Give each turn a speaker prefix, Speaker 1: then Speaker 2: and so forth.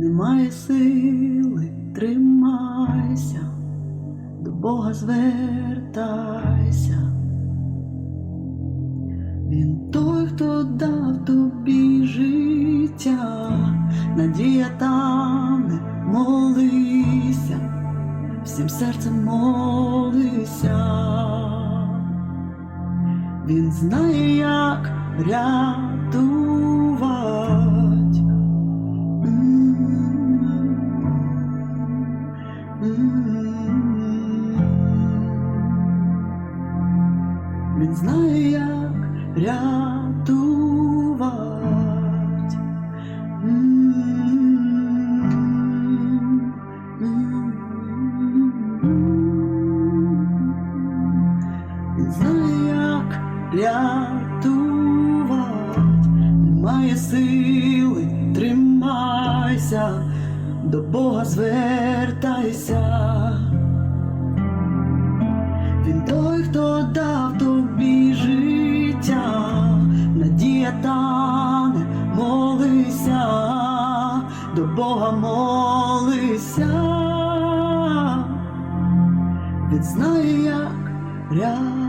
Speaker 1: немає сили, тримайся, до Бога звертайся. Він той, хто дав тобі життя, надія тане, молися, всім серцем молися. Він знає, як рятувати. Він знає, як рятувати. Він знає, як рятувати, немає сили, тримайся, до Бога звертайся. До Бога молися. Він знає, як рятувати.